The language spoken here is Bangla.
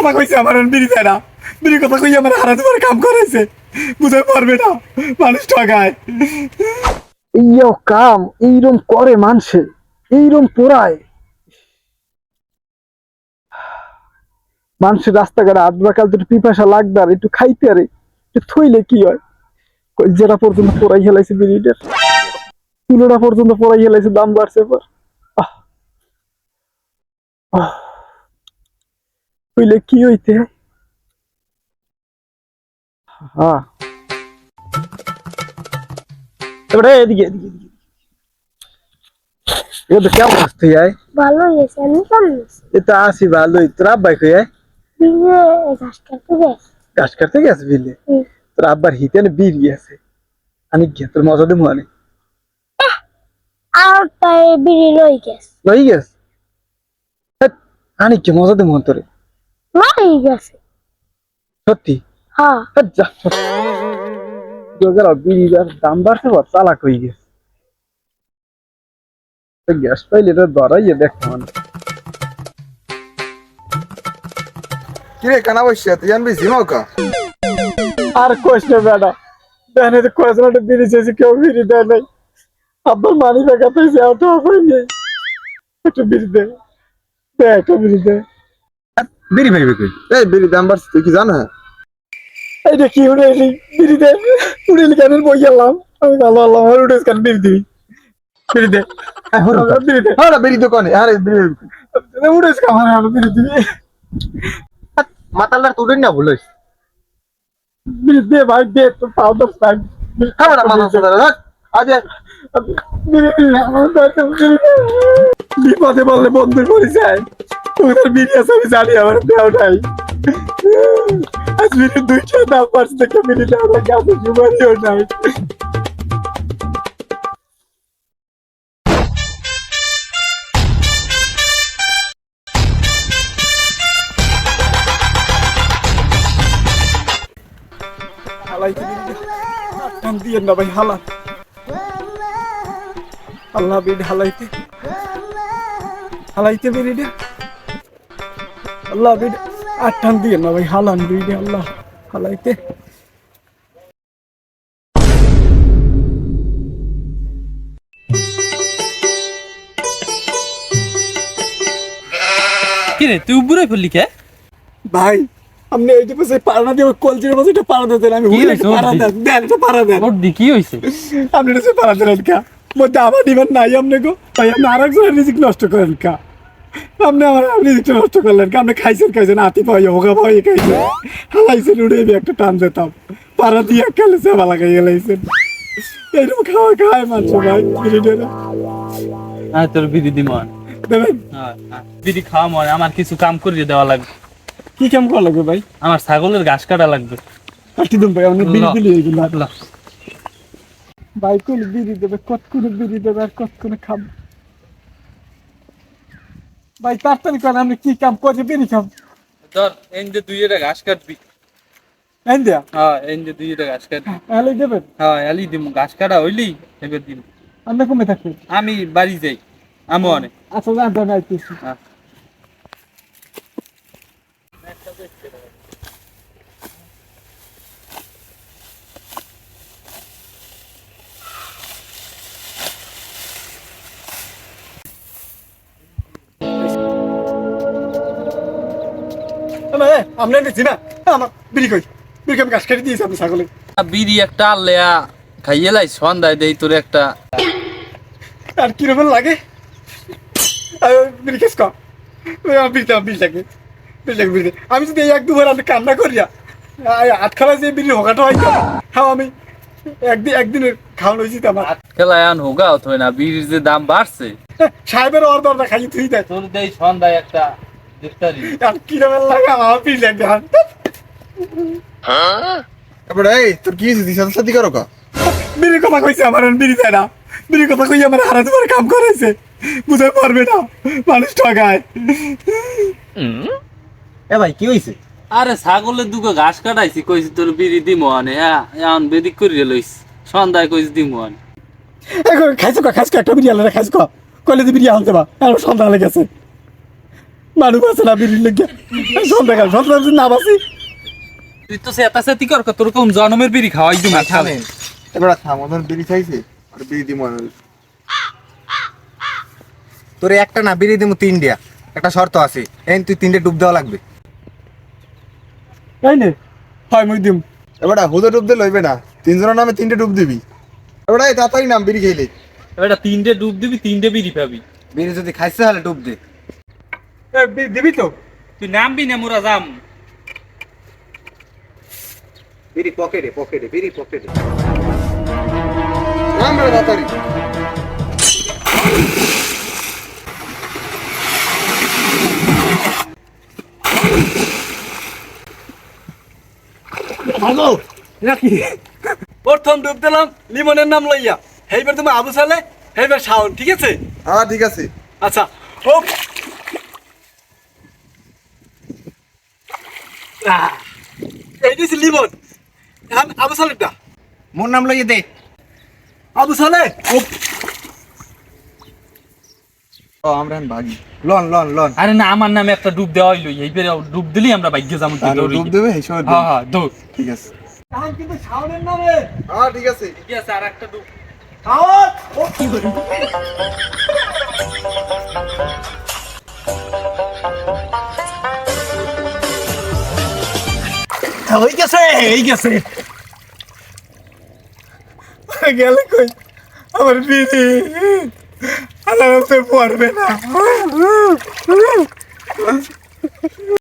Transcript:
কথা কইছে আমার বিড়ি দেয় না। বিড়ি কথা কই আমার হারা তোমার কাম করাইছে। বুঝতে পারবে না। মানুষ ঠগায়। ইয়ো কাম, এইরম করে মানুষে। এইরম পোড়ায়। মানুষের রাস্তাঘাটে আধবা কাল দুটো পিপাসা লাগবে আর একটু খাইতে আরে একটু থইলে কি হয়? যেটা পর্যন্ত পড়াই হেলাইছে বিড়িটার। তুলোটা পর্যন্ত পড়াই হেলাইছে, দাম বাড়ছে পর আহ। আহ। হইলে কি হইতে? হ্যাঁ এবারে এদিকে এদিকে এদিকে এটা কেমন আসতে যায় ভালো হয়েছে আমি কেমন এটা আসি ভালোই। তোর আব্বাই কই আয়? বিলে ঘাস কাটতে গেছে। গাছ কাটতে গেছে বিলে? তোর আব্বার হিতে না বীর গেছে আমি তোর মজা দেবো আর। তাই বিড়ি লই গেছে। লই গেছে? আনি কি মজা দেবো তোরে? মারি গেছে। সত্যি? হ্যাঁ। দাম বাড়ছে বা চালাক হয়ে গেছে। তো গ্যাস পাইলে এটা ধরাইয়ে দেখ মানে। কিরে কানা বসছে তুই জানবি জিমাও আর কোশ না বেটা বেনে তো কোশ না বিড়ি চেয়েছে কেউ বিড়ি দেয় নাই। আব্বার মানি ব্যাগ পাইছে আউট অফ হয়ে নেই একটু বিড়ি দে। দে একটা বিড়ি দে। বিড়ি ভাইবে কই? এই বিড়ি দাম বাড়ছে তুই কি জানা? এইটা কি উড়ে এলি? বিড়ি দে। উড়ে এলি কেন? বই গেলাম আমি ভালো আল্লাহ আমার উঠে কেন বিড়ি দিবি। বিড়ি দে। বিড়ি দে। হ্যাঁ বিড়ি দোকানে। আরে বিড়ি উড়ে আমার আর বিড়ি দিবি। মাতালার তুই না বিড়ি দে ভাই দে তো পাও দশ টাকা খাবার মাথা সাদা রাখ আজ বিপদে বললে বন্ধ করে যায়। ওদের বিড়ি আছে আমি জানি, আমার দেও নাই। আজ বিড়ি দুইটা দাম পাঁচ থেকে বিড়িটা আমার কাছে জুমারিও নাই। হালাইতে দিন দিয়ে না ভাই, হালা। আল্লাহ বিড়ি হালাইতে। হালাইতে বিড়িটা আল্লাহ বিড়ি আটটান দিয়ে না ভাই হালান বিড়ি আল্লাহ হালাইতে। কিরে তুই উপরে ফেললি কে? ভাই আপনি যে পাশে পাড়া দিয়ে কলজির পাশে একটা পাড়া দিতেন আমি হুইলে পাড়া দেন দেন একটা পাড়া দেন। ওর দি কি হয়েছে আপনি এটা পাড়া দেন কা? মধ্যে আমার নিবেন নাই আপনি গো। ভাই আপনি আর একজনের রিজিক নষ্ট করেন কা? আপনি আমার রিজিকটা নষ্ট করলেন আপনি খাইছেন খাইছেন? পাই হোগা পাই খাইছেন। হালাইছেন উড়ে একটা টান দিতাম পাড়া দিয়ে খেলে লাগাই গেলাইছেন এইরকম খাওয়া খায় মানুষ ভাই হ্যাঁ তোর বিধি দিমন দেবেন? খাওয়া মনে আমার কিছু কাম করিয়ে দেওয়া লাগবে। কি কাম করা লাগবে ভাই? আমার ছাগলের ঘাস কাটা লাগবে। কাটি দেন ভাই আপনি বিড়ি ল। দিলে এইগুলো। ভাই কোন বিড়ি দেবে? কত কোন বিড়ি দেবে আর কত কোন খাম ভাই তাড়াতাড়ি করেন আপনি কি কাম করে বেরি কাম? ধর এই যে দুই এটা ঘাস কাটবি। এন দিয়া হ্যাঁ এই যে দুই এটা ঘাস কাটবি। এলি দেবেন? হ্যাঁ এলি দিম। ঘাস কাটা হইলি এবার দিন আপনি কমে থাকবেন আমি বাড়ি যাই আমি অনেক আচ্ছা জানতে না আইতেছি। হ্যাঁ। আপনি দিচ্ছি না। আমার বিড়ি কই? বিড়ি আমি গাছ কেটে দিয়েছি আপনি ছাগলে? বিড়ি একটা আনলেয়া খাইয়ে লাই সন্ধ্যায় দেই তোর একটা। আর কীরকম লাগে? বিড়ি কেস কম আমার বিড়িতে বিড়ি লাগবে বিড়ি লাগবে বিড়ি আমি যদি এক দুবার আমি কান্না করিয়া আট খালা যে বিড়ি হোকাটা হয় হ্যাঁ আমি একদিন একদিনের খাওয়ানো হয়েছি তো আমার। খেলায় আন হোগা হতো না বিড়ির যে দাম বাড়ছে। সাহেবের অর্ধ অর্ধ খাইয়ে তুই দেয়। তোর দেই সন্ধ্যায় একটা। ইফতারি আর কীরকম লাগে আমার বিড়ি লাগবে আর এবার এই তোর কি হইছে সাথে সাথে করো কা বিড়ি কথা কইছে আমার বিড়ি দেয় না বিড়ি কথা কই আমার হারা তোমার কাম করাইছে বুঝতে পারবে না মানুষ ঠগায় এ ভাই কি হইছে আরে ছাগলের দুটো ঘাস কাটাইছি কইছি তোর বিড়ি দিমো আনে হ্যাঁ এখন বেদিক করিয়ে লইছি সন্ধ্যায় কইছি দিমো আনে এখন খাইছো কা খাইছো কা, একটা বিড়ি আলাদা খাইছো কা কইলে দি বিড়ি আনতে বা আর সন্ধ্যা হয়ে গেছে মানুষ আছে না বিড়ির লেগে। সন্ধ্যাকাল সন্ধ্যা না বাসি। তুই তো সেতা সেতি কর তোর কোন জনমের বিড়ি খাওয়াই দিম থামেন এবার থাম ওদের বিড়ি চাইছে আর বিড়ি দিব আমি। তোরে একটা না বিড়ি দিমু তিনটা। একটা শর্ত আছে এই তুই তিনটে ডুব দেওয়া লাগবে। তাই নে হয় মুই দিম। এবার হুদে ডুব দিয়ে লইবে না। তিনজনের নামে তিনটে ডুব দিবি। এবার এই তাড়াতাড়ি নাম বিড়ি খেলে এটা তিনটে ডুব দিবি তিনটে বিড়ি পাবি বিড়ি যদি খাইছে তাহলে ডুব দে। দিবি তো? তুই নামবি না মোরা যাম। বিড়ি পকেটে পকেটে বিড়ি পকেটে। নাম বেড়ে তাড়াতাড়ি ভালো নাকি প্রথম ডুব দিলাম লিমনের নাম লইয়া। এইবার তুমি আবু সালে এইবার শাওন ঠিক আছে? হ্যাঁ ঠিক আছে। আচ্ছা ও আহ, এই লিমন। এখন আবু সালেরটা মোর নাম লইয়ে দে। আবু সালে ও আমরা ভাগি। লন লন লন। আরে না আমার নামে একটা ডুব দেওয়া হইল। এইবারে ডুব দিলি আমরা ভাগ্য যাব ডুব দেবে। এই সময় হ্যাঁ হ্যাঁ দৌড়। ঠিক আছে। এখন কিন্তু শাওনের নামে। হ্যাঁ ঠিক আছে। ঠিক আছে আর একটা ডুব। শাওন! ও হয়ে গেছে হয়ে গেছে। গেলে কই? আমার বিড়ি। আলাদা পড়বে না।